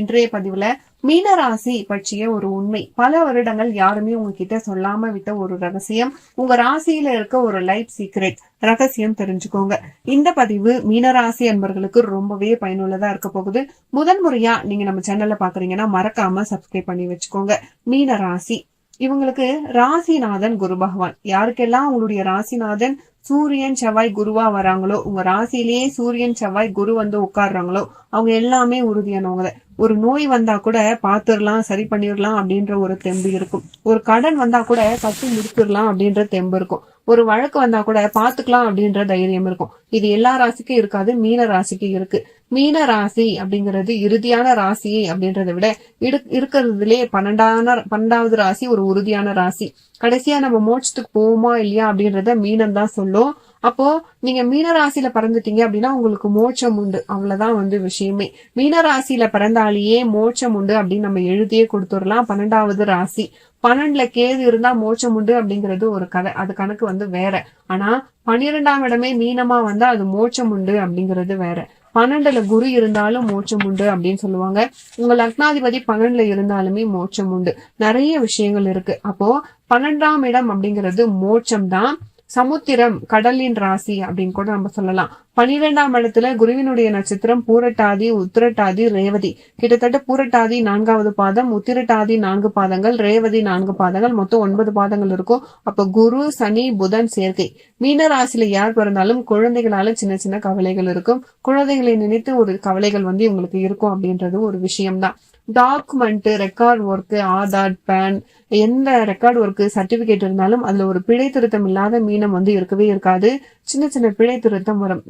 இன்றைய பதிவுல மீனராசி பற்றிய ஒரு உண்மை. பல வருடங்கள் யாருமே உங்ககிட்ட சொல்லாம விட்ட ஒரு ரகசியம். உங்க ராசியில இருக்க ஒரு லைஃப் சீக்ரெட் ரகசியம் தெரிஞ்சுக்கோங்க. இந்த பதிவு மீனராசி என்பர்களுக்கு ரொம்பவே பயனுள்ளதா இருக்க போகுது. முதன் முறையா நீங்க நம்ம சேனல்ல பாக்குறீங்கன்னா மறக்காம சப்ஸ்கிரைப் பண்ணி வச்சுக்கோங்க. மீனராசி இவங்களுக்கு ராசிநாதன் குரு பகவான். யாருக்கெல்லாம் உங்களுடைய ராசிநாதன் சூரியன் செவ்வாய் குருவா வராங்களோ உங்க ராசியிலேயே சூரியன் செவ்வாய் குரு வந்து உட்கார்றாங்களோ அவங்க எல்லாமே உறுதியானவங்க. ஒரு நோய் வந்தா கூட பாத்துரலாம் சரி பண்ணிடலாம் அப்படின்ற ஒரு தெம்பு இருக்கும். ஒரு கடன் வந்தா கூட கட்டி முடிச்சிடலாம் அப்படின்ற தெம்பு இருக்கும். ஒரு வழக்கு வந்தா கூட பாத்துக்கலாம் அப்படின்ற தைரியம் இருக்கும். இது எல்லா ராசிக்கும் இருக்காது மீன ராசிக்கு இருக்கு. மீன ராசி அப்படிங்கிறது இறுதியான ராசி அப்படின்றத விட இருக்கிறதுலே பன்னெண்டான பன்னெண்டாவது ராசி ஒரு உறுதியான ராசி. கடைசியா நம்ம மோட்சத்துக்கு போவோமா இல்லையா அப்படின்றத மீனம் தான் சொல்லும். அப்போ நீங்க மீனராசியில பிறந்துட்டீங்க அப்படின்னா உங்களுக்கு மோட்சம் உண்டு. அவ்வளவுதான் வந்து விஷயமே. மீனராசியில பிறந்தாலேயே மோட்சம் உண்டு அப்படின்னு நம்ம எழுதியே கொடுத்துடலாம். பன்னெண்டாவது ராசி. பன்னெண்டுல கேது இருந்தா மோட்சம் உண்டு அப்படிங்கிறது ஒரு கதை. அது கணக்கு வந்து வேற. ஆனா பன்னிரெண்டாம் இடமே மீனமா வந்தா அது மோட்சம் உண்டு அப்படிங்கிறது வேற. பன்னெண்டுல குரு இருந்தாலும் மோட்சம் உண்டு அப்படின்னு சொல்லுவாங்க. உங்க லக்னாதிபதி பன்னெண்டுல இருந்தாலுமே மோட்சம் உண்டு. நிறைய விஷயங்கள் இருக்கு. அப்போ பன்னெண்டாம் இடம் அப்படிங்கிறது மோட்சம் தான் சமுத்திரம் கடலின் ராசி அப்படின்னு கூட நம்ம சொல்லலாம். பனிரெண்டாம் இடத்துல குருவினுடைய நட்சத்திரம் பூரட்டாதி உத்திரட்டாதி ரேவதி. கிட்டத்தட்ட பூரட்டாதி நான்காவது பாதம் உத்திரட்டாதி நான்கு பாதங்கள் ரேவதி நான்கு பாதங்கள் மொத்தம் ஒன்பது பாதங்கள் இருக்கும். அப்ப குரு சனி புதன் சேர்க்கை. மீன ராசியில யார் பிறந்தாலும் குழந்தைகளால சின்ன சின்ன கவலைகள் இருக்கும். குழந்தைகளை நினைத்து ஒரு கவலைகள் வந்து இவங்களுக்கு இருக்கும் அப்படின்றது ஒரு விஷயம்தான். Document record work Aadhaar PAN எந்த ரெக்கார்ட் ஒர்க்கு சர்டிபிகேட் இருந்தாலும் அதுல ஒரு பிழை திருத்தம் இல்லாத மீனம் வந்து இருக்கவே இருக்காது. சின்ன சின்ன பிழை திருத்தம் வரும்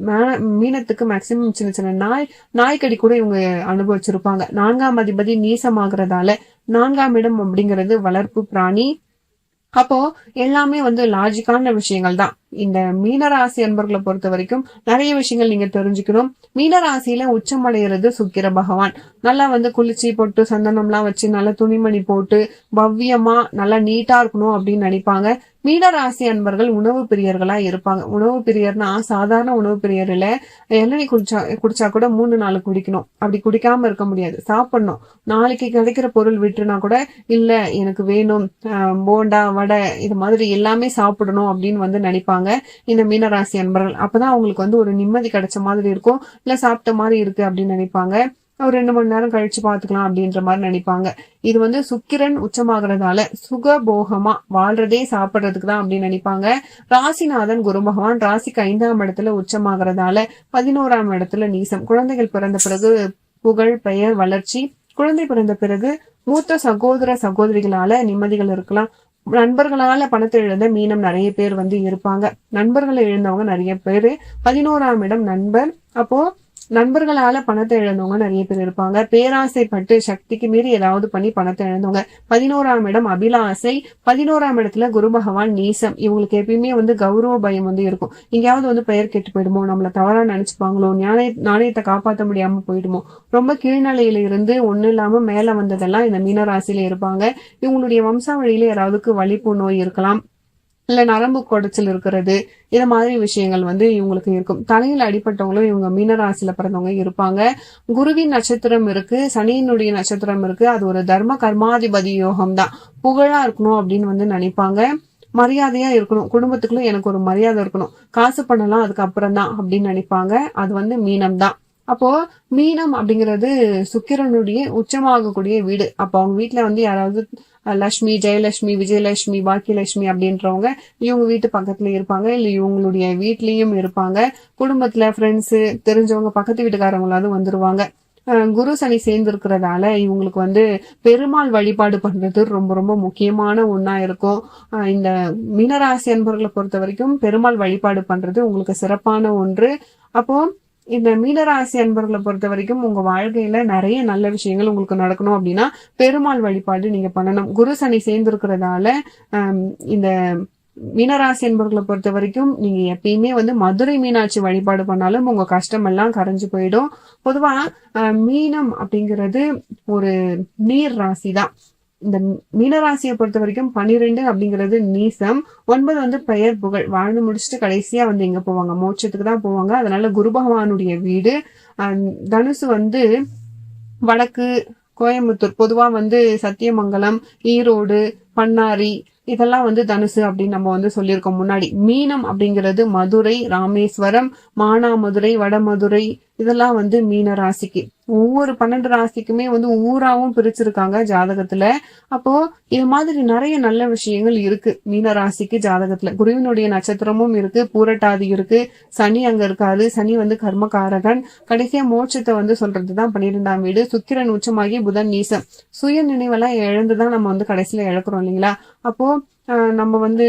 மீனத்துக்கு மேக்சிமம் சின்ன சின்ன நாய் நாய்க்கடி கூட இவங்க அனுபவிச்சிருப்பாங்க. நான்காம் அதிபதி நீசமாகறதால நான்காம் இடம் அப்படிங்கிறது வளர்ப்பு பிராணி. அப்போ எல்லாமே வந்து லாஜிக்கான விஷயங்கள் தான் இந்த மீனராசி அன்பர்களை பொறுத்த வரைக்கும் நிறைய விஷயங்கள் நீங்க தெரிஞ்சுக்கணும். மீனராசியில உச்சமடைகிறது சுக்கிர பகவான். நல்லா வந்து குளிச்சு போட்டு சந்தனம்லாம் வச்சு நல்லா துணிமணி போட்டு பவ்யமா நல்லா நீட்டா இருக்கணும் அப்படின்னு நினைப்பாங்க. மீனராசி அன்பர்கள் உணவு பிரியர்களா இருப்பாங்க. உணவு பிரியர்னா சாதாரண உணவு பிரியர் இல்ல. இளநீ குடிச்சா குடிச்சா கூட மூணு நாள் குடிக்கணும். அப்படி குடிக்காம இருக்க முடியாது. சாப்பிடணும். நாளைக்கு கிடைக்கிற பொருள் விட்டுனா கூட இல்ல எனக்கு வேணும். போண்டா வடை இது மாதிரி எல்லாமே சாப்பிடணும் அப்படின்னு வந்து நினைப்பாங்க இந்த மீனராசி அன்பர்கள். அப்பதான் அவங்களுக்கு வந்து ஒரு நிம்மதி கிடைச்ச மாதிரி இருக்கும். இல்ல சாப்பிட்ட மாதிரி இருக்கு அப்படின்னு நினைப்பாங்க. ஒரு ரெண்டு மணி நேரம் கழிச்சு பார்த்துக்கலாம் அப்படின்ற மாதிரி நினைப்பாங்க. இது வந்து சுக்கிரன் உச்சமாகறதால சுகபோகமா வாழ்றதே சாப்பிட்றதுக்கு தான் அப்படின்னு நினைப்பாங்க. ராசிநாதன் குரு பகவான் ராசிக்கு ஐந்தாம் இடத்துல உச்சமாகறதால பதினோராம் இடத்துல நீசம். குழந்தைகள் பிறந்த பிறகு புகழ் பெயர் வளர்ச்சி. குழந்தை பிறந்த பிறகு மூத்த சகோதர சகோதரிகளால நிம்மதிகள் இருக்கலாம். நண்பர்களால பணத்தை இழந்த மீனம் நிறைய பேர் வந்து இருப்பாங்க. நண்பர்களை இழந்தவங்க நிறைய பேரு. பதினோராம் இடம் நண்பர். அப்போ நண்பர்களால பணத்தை இழந்தவங்க நிறைய பேர் இருப்பாங்க. பேராசைப்பட்டு சக்திக்கு மீறி ஏதாவது பண்ணி பணத்தை இழந்தவங்க. பதினோராம் இடம் அபிலாசை. பதினோராம் இடத்துல குரு பகவான் நீசம். இவங்களுக்கு எப்பயுமே வந்து கௌரவ பயம் வந்து இருக்கும். எங்கேயாவது வந்து பெயர் கெட்டு போயிடுமோ நம்மள தவறா நினைச்சுப்பாங்களோ நாணய நாணயத்தை காப்பாற்ற முடியாம போயிடுமோ ரொம்ப கீழ்நிலையில இருந்து ஒண்ணு இல்லாம மேல வந்ததெல்லாம் இந்த மீனராசியில இருப்பாங்க. இவங்களுடைய வம்சாவழியில யாராவதுக்கு வலிப்பு நோய் இருக்கலாம். இல்ல நரம்பு குடைச்சல் இருக்கிறது இது மாதிரி விஷயங்கள் வந்து இவங்களுக்கு இருக்கும். தலையில் அடிப்பட்டவங்களும் இவங்க மீனராசியில பிறந்தவங்க இருப்பாங்க. குருவின் நட்சத்திரம் இருக்கு சனியினுடைய நட்சத்திரம் இருக்கு. அது ஒரு தர்ம கர்மாதிபதி யோகம் தான். புகழா இருக்கணும் அப்படின்னு வந்து நினைப்பாங்க. மரியாதையா இருக்கணும். குடும்பத்துக்குள்ள எனக்கு ஒரு மரியாதை இருக்கணும். காசு பண்ணலாம் அதுக்கு அப்புறம் தான் அப்படின்னு நினைப்பாங்க. அது வந்து மீனம் தான் அப்போ மீனம் அப்படிங்கிறது சுக்கிரனுடைய உச்சமாகக்கூடிய வீடு. அப்போ அவங்க வீட்டுல வந்து யாராவது லக்ஷ்மி ஜெயலட்சுமி விஜயலட்சுமி பாக்கியலட்சுமி அப்படின்றவங்க இவங்க வீட்டு பக்கத்துல இருப்பாங்க. இல்ல இவங்களுடைய வீட்லயும் இருப்பாங்க. குடும்பத்துல ஃப்ரெண்ட்ஸு தெரிஞ்சவங்க பக்கத்து வீட்டுக்காரங்களாவது வந்துருவாங்க. குரு சனி சேர்ந்திருக்கிறதால இவங்களுக்கு வந்து பெருமாள் வழிபாடு பண்றது ரொம்ப ரொம்ப முக்கியமான ஒன்னா இருக்கும். இந்த மீனராசி அன்பர்களை பொறுத்த வரைக்கும் பெருமாள் வழிபாடு பண்றது உங்களுக்கு சிறப்பான ஒன்று. அப்போ இந்த மீனராசி அன்பர்களை பொறுத்த வரைக்கும் உங்க வாழ்க்கையில நிறைய நல்ல விஷயங்கள் உங்களுக்கு நடக்கணும் அப்படின்னா பெருமாள் வழிபாடு நீங்க பண்ணணும். குரு சனி சேர்ந்திருக்கிறதால இந்த மீனராசி என்பவர்களை பொறுத்த வரைக்கும் நீங்க எப்பயுமே வந்து மதுரை மீனாட்சி வழிபாடு பண்ணாலும் உங்க கஷ்டம் எல்லாம் கரைஞ்சு போயிடும். பொதுவா மீனம் அப்படிங்கிறது ஒரு நீர் ராசி தான் இந்த மீனராசியை பொறுத்த வரைக்கும் பன்னிரெண்டு அப்படிங்கிறது நீசம். ஒன்பது வந்து பெயர் புகழ். வாழ்ந்து முடிச்சுட்டு கடைசியா வந்து எங்க போவாங்க? மோட்சத்துக்கு தான் போவாங்க. அதனால குரு பகவானுடைய வீடு. தனுசு வந்து வடக்கு கோயம்புத்தூர் பொதுவா வந்து சத்தியமங்கலம் ஈரோடு பண்ணாரி இதெல்லாம் வந்து தனுசு அப்படின்னு நம்ம வந்து சொல்லியிருக்கோம் முன்னாடி. மீனம் அப்படிங்கிறது மதுரை ராமேஸ்வரம் மானாமதுரை வடமதுரை இதெல்லாம் வந்து மீன ராசிக்கு ஒவ்வொரு பன்னெண்டு ராசிக்குமே வந்து ஊராவும் பிரிச்சிருக்காங்க ஜாதகத்துல. அப்போ இது மாதிரி நிறைய நல்ல விஷயங்கள் இருக்கு. மீன ராசிக்கு ஜாதகத்துல. குருவினுடைய நட்சத்திரமும் இருக்கு பூரட்டாதி இருக்கு. சனி அங்க இருக்காது சனி வந்து கர்மகாரகன் கடைசியா மோட்சத்தை வந்து சொல்றதுதான் பன்னிரெண்டாம் வீடு. சுக்கிரன் உச்சமாகி புதன் நீசம். சுய நினைவெல்லாம் இழந்துதான் நம்ம வந்து கடைசியில இழக்கிறோம் இல்லைங்களா? அப்போ நம்ம வந்து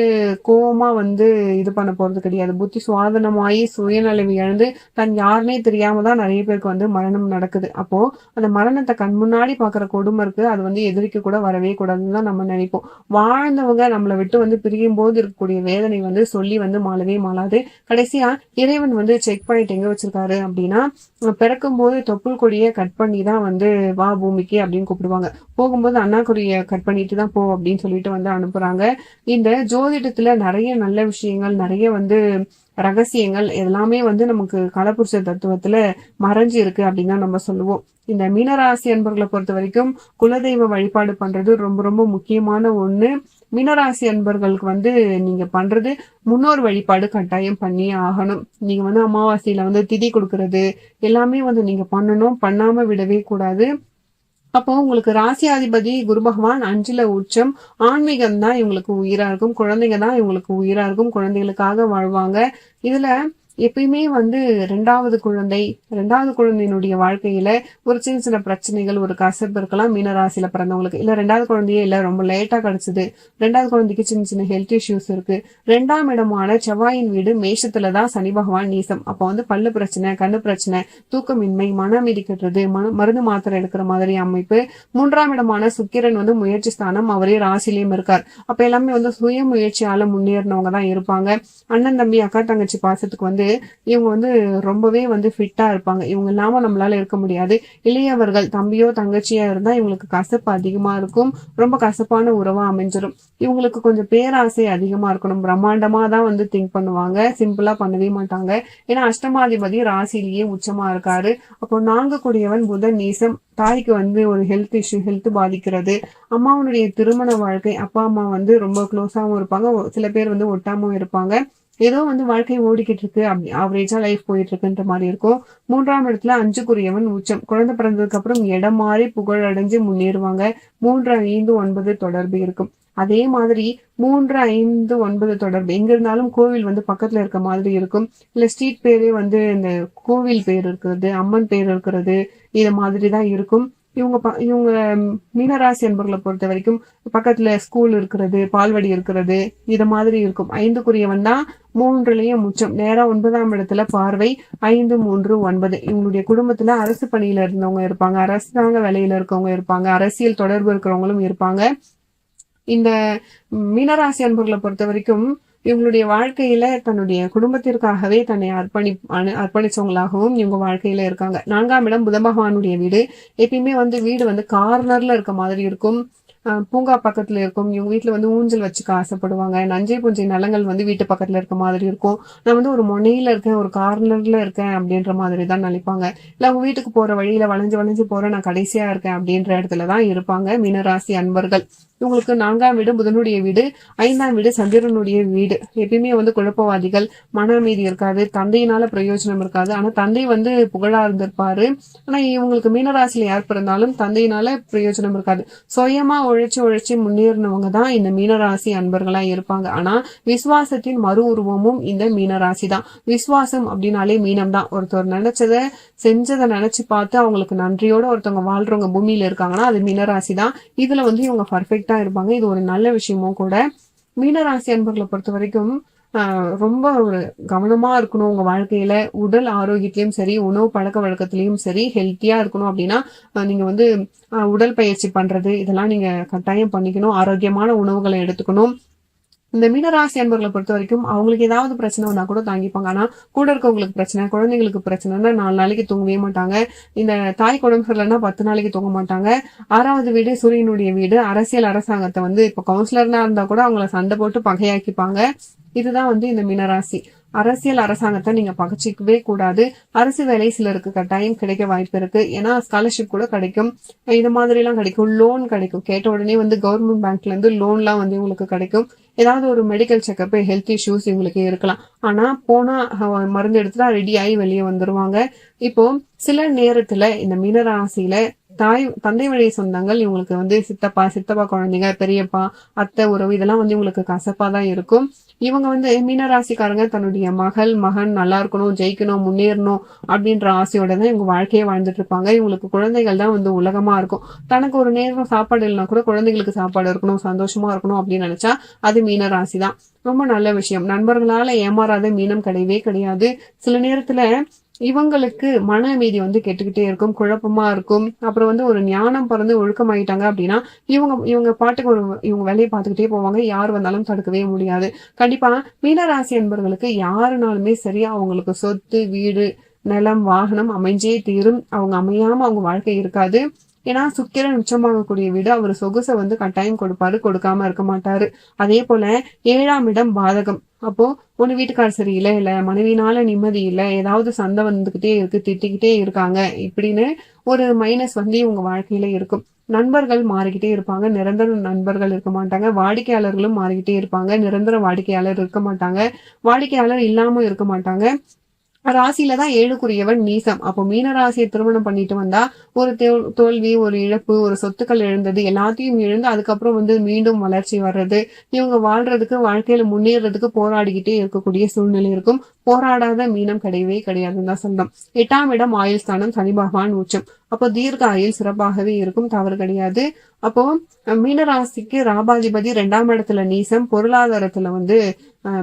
கோவமா வந்து இது பண்ண போறது கிடையாது. புத்தி சுவாதனமாயி சுயநலவு இழந்து தன் யாருனே தெரியாம தான் நிறைய பேருக்கு வந்து மரணம் நடக்குது. அப்போ அந்த மரணத்தை கண் முன்னாடி பாக்குற கொடுமை இருக்கு. அது வந்து எதிரிக்கு கூட வரவே கூடாதுன்னு தான் நம்ம நினைப்போம். வாழ்ந்தவங்க நம்மளை விட்டு வந்து பிரியும் போது இருக்கக்கூடிய வேதனை வந்து சொல்லி வந்து மாளவே மாளாது. கடைசியா இறைவன் வந்து செக் பாயிண்ட் எங்க வச்சிருக்காரு அப்படின்னா பிறக்கும் போது தொப்புள் கொடியை கட் பண்ணி தான் வந்து வா பூமிக்கு அப்படின்னு கூப்பிடுவாங்க. போகும்போது அண்ணாக்குரிய கட் பண்ணிட்டு தான் போ அப்படின்னு சொல்லிட்டு வந்து அனுப்புறாங்க. இந்த ஜோதிடத்துல நிறைய நல்ல விஷயங்கள் நிறைய வந்து ரகசியங்கள் எல்லாமே வந்து நமக்கு கலப்புருஷ தத்துவத்துல மறைஞ்சு இருக்கு அப்படின்னு நம்ம சொல்லுவோம். இந்த மீனராசி அன்பர்களை பொறுத்த வரைக்கும் குலதெய்வ வழிபாடு பண்றது ரொம்ப ரொம்ப முக்கியமான ஒண்ணு. மீனராசி அன்பர்களுக்கு வந்து நீங்க பண்றது முன்னோர் வழிபாடு கட்டாயம் பண்ணி ஆகணும். நீங்க வந்து அமாவாசையில வந்து திதி கொடுக்கறது எல்லாமே வந்து நீங்க பண்ணணும். பண்ணாம விடவே கூடாது. அப்போ உங்களுக்கு ராசியாதிபதி குரு பகவான் அஞ்சுல உச்சம். ஆன்மீகம் தான் இவங்களுக்கு உயிரா இருக்கும். குழந்தைங்க தான் இவங்களுக்கு உயிரா இருக்கும். குழந்தைகளுக்காக வாழ்வாங்க. இதுல எப்பயுமே வந்து ரெண்டாவது குழந்தை ரெண்டாவது குழந்தையினுடைய வாழ்க்கையில ஒரு சின்ன சின்ன பிரச்சனைகள் ஒரு கசப்பு இருக்கலாம் மீனராசியில பிறந்தவங்களுக்கு. இல்ல ரெண்டாவது குழந்தையே இல்ல ரொம்ப லேட்டா கிடைச்சது. ரெண்டாவது குழந்தைக்கு சின்ன சின்ன ஹெல்த் இஷ்யூஸ் இருக்கு. ரெண்டாம் இடமான செவ்வாயின் வீடு மேஷத்துல தான் சனி பகவான் நீசம். அப்போ வந்து பல்லு பிரச்சனை கண்ணு பிரச்சனை தூக்கமின்மை மன அமைதி கட்டுறது மன மருந்து மாத்திரை எடுக்கிற மாதிரி அமைப்பு. மூன்றாம் இடமான சுக்கிரன் வந்து முயற்சி ஸ்தானம் அவரே ராசிலையும் இருக்கார். அப்ப எல்லாமே வந்து சுய முயற்சியால முன்னேறினவங்க தான் இருப்பாங்க. அண்ணன் தம்பி அக்கா தங்கச்சி பாசத்துக்கு வந்து இவங்க வந்து ரொம்பவே வந்து ஃபிட்டா இருப்பாங்க. இவங்க இல்லாம நம்மளால இருக்க முடியாது. இளையவர்கள் தம்பியோ தங்கச்சியா இருந்தா இவங்களுக்கு கசப்பு அதிகமா இருக்கும். ரொம்ப கசப்பான உறவா அமைஞ்சிரும். இவங்களுக்கு கொஞ்சம் பேராசை அதிகமா இருக்கணும். பிரம்மாண்டமா தான் வந்து திங்க் பண்ணுவாங்க. சிம்பிளா பண்ணவே மாட்டாங்க. ஏன்னா அஷ்டமாதிபதி ராசிலேயே உச்சமா இருக்காரு. அப்போ நாங்க கூடியவன் புதன் நீசம். தாய்க்கு வந்து ஒரு ஹெல்த் இஷ்யூ ஹெல்த் பாதிக்கிறது. அம்மாவனுடைய திருமண வாழ்க்கை அப்பா அம்மா வந்து ரொம்ப க்ளோஸாவும் இருப்பாங்க. சில பேர் வந்து ஒட்டாமவும் இருப்பாங்க. ஏதோ வந்து வாழ்க்கை ஓடிக்கிட்டு இருக்கு அப்படி ஆவரேஜா லைஃப் போயிட்டு இருக்குன்ற மாதிரி இருக்கும். மூன்றாம் இடத்துல அஞ்சுக்குரியவன் உச்சம். குழந்தை பிறந்ததுக்கு அப்புறம் இடம் மாறி புகழ் அடைஞ்சு முன்னேறுவாங்க. மூன்று ஐந்து ஒன்பது தொடர்பு இருக்கும். அதே மாதிரி மூன்று ஐந்து ஒன்பது தொடர்பு. எங்க இருந்தாலும் கோவில் வந்து பக்கத்துல இருக்க மாதிரி இருக்கும். இல்ல ஸ்ட்ரீட் பேரே வந்து இந்த கோவில் பேர் இருக்கிறது அம்மன் பேர் இருக்கிறது இது மாதிரி தான் இருக்கும். இவங்க ப- இவங்க மீனராசி அன்பர்களை பொறுத்த வரைக்கும் பக்கத்துல ஸ்கூல் இருக்கிறது பால்வடி இருக்கிறது இது மாதிரி இருக்கும். ஐந்துக்குரியவன் தான் மூன்றுலயும் முச்சம் நேரா ஒன்பதாம் இடத்துல பார்வை ஐந்து மூன்று ஒன்பது. இவங்களுடைய குடும்பத்துல அரசு பணியில இருந்தவங்க இருப்பாங்க. அரசாங்க வேலையில இருக்கவங்க இருப்பாங்க. அரசியல் தொடர்பு இருக்கிறவங்களும் இருப்பாங்க. இந்த மீனராசி அன்பர்களை பொறுத்த வரைக்கும் இவங்களுடைய வாழ்க்கையில தன்னுடைய குடும்பத்திற்காகவே தன்னை அர்ப்பணி அணு- அர்ப்பணிச்சவங்களாகவும் இவங்க வாழ்க்கையில இருக்காங்க. நான்காம் இடம் புத பகவானுடைய வீடு. எப்பயுமே வந்து வீடு வந்து கார்னர்ல இருக்க மாதிரி இருக்கும். பூங்கா பக்கத்துல இருக்கும். இவங்க வீட்டுல வந்து ஊஞ்சல் வச்சுக்க ஆசைப்படுவாங்க. நஞ்சை புஞ்சை நலங்கள் வந்து வீட்டு பக்கத்துல இருக்க மாதிரி இருக்கும். நான் வந்து ஒரு முனையில இருக்கேன் ஒரு கார்னர்ல இருக்கேன் அப்படின்ற மாதிரி தான் நினைப்பாங்க. இல்ல அவங்க வீட்டுக்கு போற வழியில வளைஞ்சு வளைஞ்சு போற நான் கடைசியா இருக்கேன் அப்படின்ற இடத்துல தான் இருப்பாங்க. மீனராசி அன்பர்கள். இவங்களுக்கு நான்காம் வீடு புதனுடைய வீடு ஐந்தாம் வீடு சந்திரனுடைய வீடு. எப்பயுமே வந்து குழப்பவாதிகள் மன அமைதி இருக்காது தந்தையினால பிரயோஜனம் இருக்காது. ஆனா தந்தை வந்து புகழா இருந்திருப்பாரு. ஆனா இவங்களுக்கு மீனராசியில யார் பிறந்தாலும் தந்தையினால பிரயோஜனம் இருக்காது. சுயமா உழைச்சி உழைச்சி முன்னேறினவங்க தான் இந்த மீனராசி அன்பர்களா இருப்பாங்க. ஆனா விசுவாசத்தின் மறு உருவமும் இந்த மீனராசி தான் விசுவாசம் அப்படின்னாலே மீனம் தான் ஒருத்தர் நினைச்சதை செஞ்சதை நினைச்சு பார்த்து அவங்களுக்கு நன்றியோட ஒருத்தவங்க வாழ்றவங்க பூமியில இருக்காங்கன்னா அது மீனராசி தான் இதுல வந்து இவங்க பர்ஃபெக்ட் இருப்பாங்க. இது ஒரு நல்ல விஷயமும் கூட. மீனராசி அன்பர்களை பொறுத்த வரைக்கும் ரொம்ப ஒரு கவனமா இருக்கணும். உங்க வாழ்க்கையில உடல் ஆரோக்கியத்திலயும் சரி உணவு பழக்க வழக்கத்திலயும் சரி ஹெல்த்தியா இருக்கணும் அப்படின்னா நீங்கள் நீங்க வந்து உடல் பயிற்சி பண்றது இதெல்லாம் நீங்க கட்டாயம் பண்ணிக்கணும். ஆரோக்கியமான உணவுகளை எடுத்துக்கணும். இந்த மீனராசி அன்பர்களை பொறுத்த வரைக்கும் அவங்களுக்கு ஏதாவது பிரச்சனை வந்தா கூட தாங்கிப்பாங்க. ஆனா கூட இருக்கவங்களுக்கு பிரச்சனை குழந்தைங்களுக்கு பிரச்சனைன்னா நாலு நாளைக்கு தூங்கவே மாட்டாங்க. இந்த தாய் குழம்பு சரியில்லைன்னா பத்து நாளைக்கு தூங்க மாட்டாங்க. ஆறாவது வீடு சூரியனுடைய வீடு. அரசியல் அரசாங்கத்தை வந்து இப்ப கவுன்சிலர்னா இருந்தா கூட அவங்கள சண்டை போட்டு பகையாக்கிப்பாங்க. இதுதான் வந்து இந்த மீனராசி. அரசியல் அரசாங்கத்தை நீங்க பகச்சிக்கவே கூடாது. அரசு வேலை சிலருக்கு கட்டாயம் கிடைக்க வாய்ப்பு இருக்கு. ஏன்னா ஸ்காலர்ஷிப் கூட கிடைக்கும். இது மாதிரி எல்லாம் கிடைக்கும். லோன் கிடைக்கும். கேட்ட உடனே வந்து கவர்மெண்ட் பேங்க்ல இருந்து லோன்லாம் வந்து உங்களுக்கு கிடைக்கும். ஏதாவது ஒரு மெடிக்கல் செக்கப் ஹெல்த் இஷ்யூஸ் இவங்களுக்கு இருக்கலாம். ஆனா போனா மருந்து எடுத்துட்டா ரெடி ஆகி வெளியே வந்துருவாங்க. இப்போ சில நேரத்துல இந்த மீனராசியில தாய் தந்தை வழி சொந்தங்கள் இவங்களுக்கு வந்து சித்தப்பா சித்தப்பா குழந்தைங்க பெரியப்பா அத்தை உறவு இதெல்லாம் வந்து இவங்களுக்கு கசப்பா தான் இருக்கும். இவங்க வந்து மீனராசிக்காரங்க தன்னுடைய மகள் மகன் நல்லா இருக்கணும் ஜெயிக்கணும் முன்னேறணும் அப்படின்ற ஆசையோட தான் இவங்க வாழ்க்கையை வாழ்ந்துட்டு இருப்பாங்க. இவங்களுக்கு குழந்தைகள் தான் வந்து உலகமா இருக்கும். தனக்கு ஒரு நேரம் சாப்பாடு இல்லைனா கூட குழந்தைகளுக்கு சாப்பாடு இருக்கணும் சந்தோஷமா இருக்கணும் அப்படின்னு நினைச்சா அது மீனராசி தான் ரொம்ப நல்ல விஷயம். நண்பர்களால ஏமாறாத மீனம் கிடையவே கிடையாது. சில நேரத்துல இவங்களுக்கு மன அமைதி வந்து கெட்டுக்கிட்டே இருக்கும் குழப்பமா இருக்கும். அப்புறம் வந்து ஒரு ஞானம் பிறந்து ஒழுக்கமாயிட்டாங்க அப்படின்னா இவங்க இவங்க பாட்டுக்கு ஒரு இவங்க வேலையை பார்த்துக்கிட்டே போவாங்க. யார் வந்தாலும் தடுக்கவே முடியாது. கண்டிப்பா மீனராசி என்பவர்களுக்கு யாருனாலுமே சரியா அவங்களுக்கு சொத்து வீடு நிலம் வாகனம் அமைஞ்சே தீரும். அவங்க அமையாம அவங்க வாழ்க்கை இருக்காது. ஏன்னா சுக்கிரன் உச்சமாகக்கூடிய வீடு அவர் சொகுசை வந்து கட்டாயம் கொடுப்பாரு கொடுக்காம இருக்க மாட்டாரு. அதே போல ஏழாம் இடம் பாதகம். அப்போ ஒண்ணு வீட்டுக்கார் சரியில்லை இல்லை மனைவினால நிம்மதி இல்லை ஏதாவது சண்டை வந்துகிட்டே இருக்கு திட்டிக்கிட்டே இருக்காங்க இப்படின்னு ஒரு மைனஸ் வந்து இவங்க வாழ்க்கையில இருக்கும். நண்பர்கள் மாறிக்கிட்டே இருப்பாங்க நிரந்தர நண்பர்கள் இருக்க மாட்டாங்க வாடிக்கையாளர்களும் மாறிக்கிட்டே இருப்பாங்க நிரந்தர வாடிக்கையாளர் இருக்க மாட்டாங்க வாடிக்கையாளர் இல்லாம இருக்க மாட்டாங்க. ராசியில தான் ஏழுக்குரியவன் நீசம் அப்போ மீன ராசியை திருமணம் பண்ணிட்டு வந்தா ஒரு தோல்- தோல்வி ஒரு இழப்பு ஒரு சொத்துக்கள் இழந்தது எல்லாத்தையும் இழந்து அதுக்கப்புறம் வந்து மீண்டும் வளர்ச்சி வர்றது. இவங்க வாழ்றதுக்கு வாழ்க்கையில முன்னேறதுக்கு போராடிக்கிட்டே இருக்கக்கூடிய சூழ்நிலை இருக்கும். போராடாத மீனம் கிடையவே கிடையாதுன்னு தான் சொல்லணும். எட்டாம் இடம் ஆயுள் ஸ்தானம் சனி பகவான் உச்சம். அப்போ தீர்க்க ஆயுள் சிறப்பாகவே இருக்கும் தவறு கிடையாது. அப்போ மீனராசிக்கு ராபாதிபதி ரெண்டாம் இடத்துல நீசம் பொருளாதாரத்துல வந்து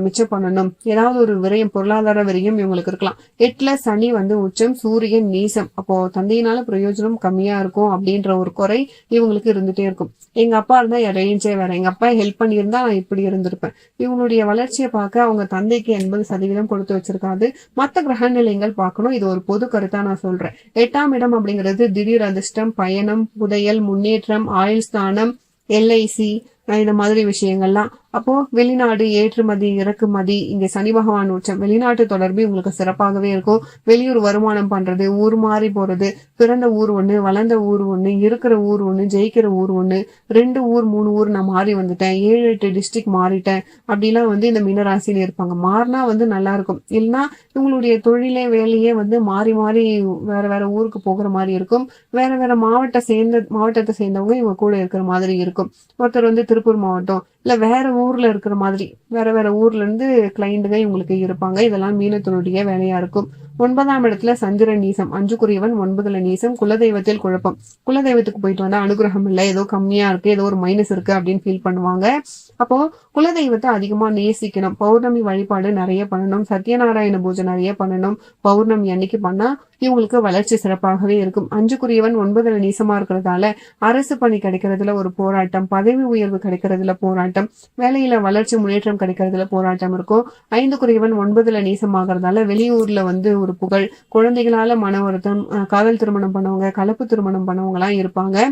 மிச்சம் பண்ணணும். ஏதாவது ஒரு விரயம் பொருளாதார விரயம் இவங்களுக்கு இருக்கலாம். எட்டுல சனி வந்து உச்சம் சூரியன் நீசம். அப்போ தந்தையினால பிரயோஜனம் கம்மியா இருக்கும் அப்படின்ற ஒரு குறை இவங்களுக்கு இருந்துட்டே இருக்கும். எங்க அப்பா இருந்தா இறையஞ்சே ரேஞ்சே வேற. எங்க அப்பா ஹெல்ப் பண்ணியிருந்தா நான் இப்படி இருந்திருப்பேன். இவங்களுடைய வளர்ச்சியை பார்க்க அவங்க தந்தைக்கு எண்பது சதவீதம் கொடுத்து வச்சிருக்காது. மத்த கிரக நிலையங்கள் பார்க்கணும். இது ஒரு பொது கருத்தா நான் சொல்றேன். எட்டாம் இடம் அப்படிங்கிறது திடீர் அதிர்ஷ்டம் பயணம் புதையல் முன்னேற்றம் ஆயுள் ஸ்தானம் எல்ஐசி இந்த மாதிரி விஷயங்கள்லாம். அப்போ வெளிநாடு ஏற்றுமதி இறக்குமதி இங்க சனி பகவான் உச்சம். வெளிநாட்டு தொடர்பு உங்களுக்கு சிறப்பாகவே இருக்கும். வெளியூர் வருமானம் பண்றது ஊர் மாறி போறது பிறந்த ஊர் ஒண்ணு வளர்ந்த ஊர் ஒண்ணு இருக்கிற ஊர் ஒண்ணு ஜெயிக்கிற ஊர் ஒண்ணு ரெண்டு ஊர் மூணு ஊர் நான் மாறி வந்துட்டேன் ஏழு எட்டு டிஸ்ட்ரிக்ட் மாறிட்டேன். அப்படிலாம் வந்து இந்த மீனராசியில இருப்பாங்க. மாறினா வந்து நல்லா இருக்கும். இல்லைன்னா இவங்களுடைய தொழிலே வேலையே வந்து மாறி மாறி வேற வேற ஊருக்கு போகிற மாதிரி இருக்கும். வேற வேற மாவட்ட சேர்ந்த மாவட்டத்தை சேர்ந்தவங்க இவங்க கூட இருக்கிற மாதிரி இருக்கும். ஒருத்தர் வந்து திருப்பூர் மாவட்டம். இல்ல வேற ஊர்ல இருக்கிற மாதிரி. வேற வேற ஊர்ல இருந்து கிளைண்ட்டுங்க இவங்களுக்கு இருப்பாங்க. இதெல்லாம் மீனத்தினுடைய வேலையா இருக்கும். ஒன்பதாம் இடத்துல சந்திர நீசம். அஞ்சுக்குரியவன் ஒன்பதுல நீசம். குலதெய்வத்தில் குழப்பம். குலதெய்வத்துக்கு போயிட்டு வந்தா அனுகிரகம் இல்லை. ஏதோ கம்மியா இருக்கு. ஏதோ ஒரு மைனஸ் இருக்கு அப்படின்னு ஃபீல் பண்ணுவாங்க. அப்போ குலதெய்வத்தை அதிகமா நேசிக்கணும். பௌர்ணமி வழிபாடு நிறைய பண்ணணும். சத்யநாராயண பூஜை நிறைய பண்ணணும். பௌர்ணமி அன்னைக்கு பண்ணா இவங்களுக்கு வளர்ச்சி சிறப்பாகவே இருக்கும். அஞ்சுக்குரியவன் ஒன்பதுல நீசமா இருக்கிறதால அரசு பணி கிடைக்கிறதுல ஒரு போராட்டம் பதவி உயர்வு கிடைக்கிறதுல போராட்டம் வேலையில வளர்ச்சி முன்னேற்றம் கிடைக்கிறதுல போராட்டம் இருக்கும். ஐந்துக்குரியவன் ஒன்பதுல நீசமாகறதால வெளியூர்ல வந்து ஒரு புகழ் குழந்தைகளால மன வருத்தம் அஹ் காதல் திருமணம் பண்ணவங்க கலப்பு திருமணம் பண்ணவங்க எல்லாம் இருப்பாங்க.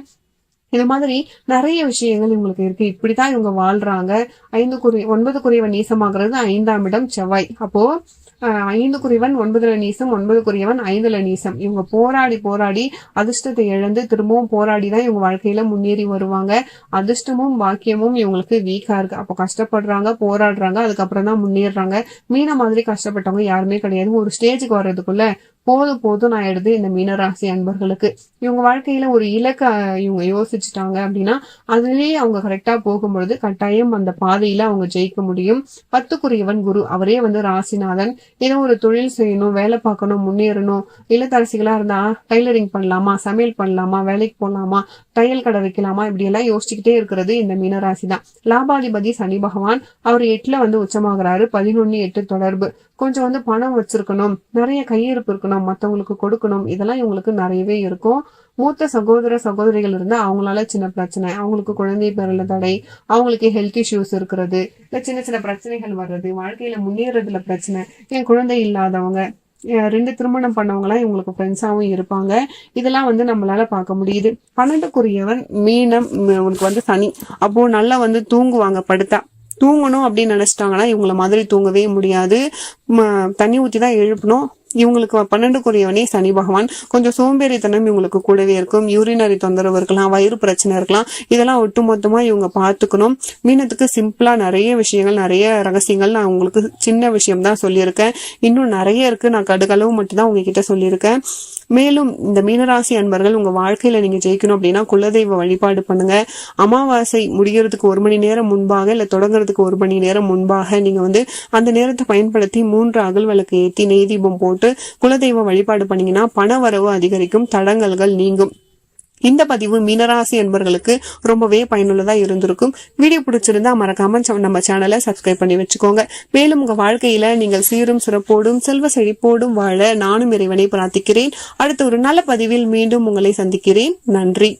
இது மாதிரி நிறைய விஷயங்கள் இவங்களுக்கு இருக்கு. இப்படித்தான் இவங்க வாழ்றாங்க. ஐந்து குறி ஒன்பது குறைவன் நீசமாகிறது ஐந்தாம் இடம் செவ்வாய். அப்போ அஹ், ஐந்து குறிவன் ஒன்பதுல நீசம் ஒன்பது குறியவன் ஐந்துல நீசம். இவங்க போராடி போராடி அதிர்ஷ்டத்தை இழந்து திரும்பவும் போராடி தான் இவங்க வாழ்க்கையில முன்னேறி வருவாங்க. அதிர்ஷ்டமும் பாக்கியமும் இவங்களுக்கு வீக்கா இருக்கு. அப்போ கஷ்டப்படுறாங்க போராடுறாங்க அதுக்கப்புறம் தான் முன்னேறுறாங்க. மீன மாதிரி கஷ்டப்பட்டவங்க யாருமே கிடையாது. ஒரு ஸ்டேஜுக்கு வர்றதுக்குள்ள போதும் போதும் நான் எடுத்து இந்த மீனராசி அன்பர்களுக்கு. இவங்க வாழ்க்கையில ஒரு இலக்க இவங்க யோசிச்சுட்டாங்க அப்படின்னா அதுலயே அவங்க கரெக்டா போகும்பொழுது கட்டாயம் அந்த பாதையில அவங்க ஜெயிக்க முடியும். பத்துக்குரியவன் குரு அவரே வந்து ராசிநாதன். ஏதோ ஒரு தொழில் செய்யணும் வேலை பார்க்கணும் முன்னேறணும். இல்லத்தரசிகளா இருந்தா டைலரிங் பண்ணலாமா சமையல் பண்ணலாமா வேலைக்கு போகலாமா தையல் கடை வைக்கலாமா? இப்படி எல்லாம் யோசிச்சுக்கிட்டே இருக்கிறது இந்த மீனராசி தான் லாபாதிபதி சனி பகவான் அவர் எட்டுல வந்து உச்சமாகறாரு. பதினொன்னு எட்டு தொடர்பு. கொஞ்சம் வந்து பணம் வச்சிருக்கணும். நிறைய கையிருப்பு இருக்கணும். மத்தவங்களுக்கு கொடுக்கணும். இதெல்லாம் இவங்களுக்கு நிறையவே இருக்கும். மூத்த சகோதர சகோதரிகள் இருந்தா அவங்களால சின்ன பிரச்சனை. அவங்களுக்கு குழந்தை பிறல தடை. அவங்களுக்கு ஹெல்த் இஷ்யூஸ் இருக்கிறது. இல்ல சின்ன சின்ன பிரச்சனைகள் வர்றது. வாழ்க்கையில முன்னேறதுல பிரச்சனை. என் குழந்தை இல்லாதவங்க. ரெண்டு திருமணம் பண்ணவங்களாம் இவங்களுக்கு ஃப்ரெண்ட்ஸாகவும் இருப்பாங்க. இதெல்லாம் வந்து நம்மளால பார்க்க முடியுது. பன்னெண்டுக்குரியவன் மீனம் உம், வந்து சனி. அப்போ நல்லா வந்து தூங்குவாங்க படுத்தா. தூங்கணும் அப்படின்னு நினைச்சிட்டாங்கன்னா இவங்கள மாதிரி தூங்கவே முடியாது. ம, தண்ணி ஊற்றி தான் எழுப்பணும். இவங்களுக்கு பன்னெண்டுக்குரியவனே சனி பகவான். கொஞ்சம் சோம்பேறித்தனம் இவங்களுக்கு கூடவே இருக்கும். யூரினரி தொந்தரவு இருக்கலாம் வயிறு பிரச்சனை இருக்கலாம். இதெல்லாம் ஒட்டுமொத்தமா இவங்க பார்த்துக்கணும். மீனத்துக்கு சிம்பிளா நிறைய விஷயங்கள் நிறைய ரகசியங்கள் நான் உங்களுக்கு சின்ன விஷயம் தான் சொல்லியிருக்கேன். இன்னும் நிறைய இருக்கு. நான் கடுகளவு மட்டும்தான் உங்ககிட்ட சொல்லியிருக்கேன். மேலும் இந்த மீனராசி அன்பர்கள் உங்க வாழ்க்கையில நீங்க ஜெயிக்கணும் அப்படின்னா குலதெய்வ வழிபாடு பண்ணுங்க. அமாவாசை முடிகிறதுக்கு ஒரு மணி நேரம் முன்பாக இல்ல தொடங்குறதுக்கு ஒரு மணி நேரம் முன்பாக நீங்க வந்து அந்த நேரத்தை பயன்படுத்தி மூன்று அகல் விளக்கு ஏற்றி நெய் தீபம் போட்டு குலதெய்வ வழிபாடு பண்ணீங்கன்னா பண வரவு அதிகரிக்கும் தடங்கல்கள் நீங்கும். இந்த பதிவு மீனராசி என்பர்களுக்கு ரொம்பவே பயனுள்ளதா இருந்திருக்கும். வீடியோ பிடிச்சிருந்தா மறக்காம நம்ம சேனலை சப்ஸ்கிரைப் பண்ணி வச்சுக்கோங்க. மேலும் உங்க வாழ்க்கையில நீங்கள் சீரும் சிறப்போடும் செல்வ செழிப்போடும் வாழ நானும் இறைவனை பிரார்த்திக்கிறேன். அடுத்த ஒரு நல்ல பதிவில் மீண்டும் உங்களை சந்திக்கிறேன். நன்றி.